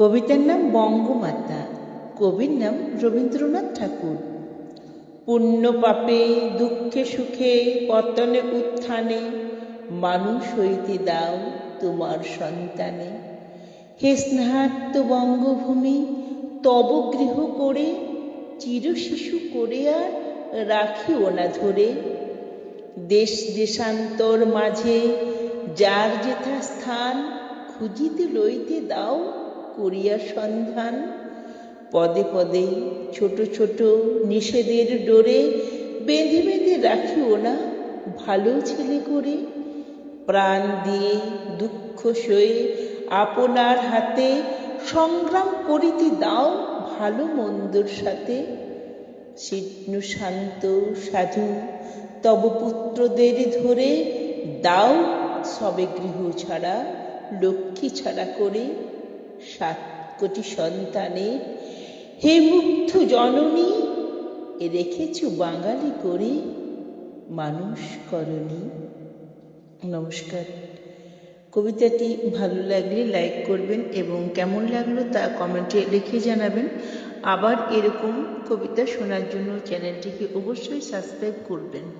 কবিতার নাম বঙ্গমাতা, কবির নাম রবীন্দ্রনাথ ঠাকুর। পুণ্য পাপে, দুঃখে সুখে, পতনে উত্থানে, মানুষ হইতে দাও তোমার সন্তানে। হে স্নেহার্ত বঙ্গভূমি, তব গৃহ করে, চির শিশু করে আর রাখিও না ধরে। দেশ দেশান্তর মাঝে, যার যেথা স্থান, খুঁজিতে লইতে দাও করিয়া সন্ধান। পদে পদে ছোট ছোট নিষেধের ডোরে বেঁধে বেঁধে রাখিও না ভালো ছেলে করে। প্রাণ দিয়ে দুঃখ সয়ে আপনার হাতে সংগ্রাম করিতে দাও ভালো মন্দর সাথে। শীর্ণ শান্ত সাধু তব পুত্রদের ধরে দাও সবে গৃহ ছাড়া, লক্ষ্মী ছাড়া করে। সাত কোটি সন্তানের হে মুগ্ধ জননী রেখেছ বাঙালি করে মানুষ করণী। নমস্কার। কবিতাটি ভালো লাগলে লাইক করবেন এবং কেমন লাগল তা কমেন্টে লিখে জানাবেন। আবার এরকম কবিতা শোনার জন্য চ্যানেলটিকে অবশ্যই সাবস্ক্রাইব করবেন।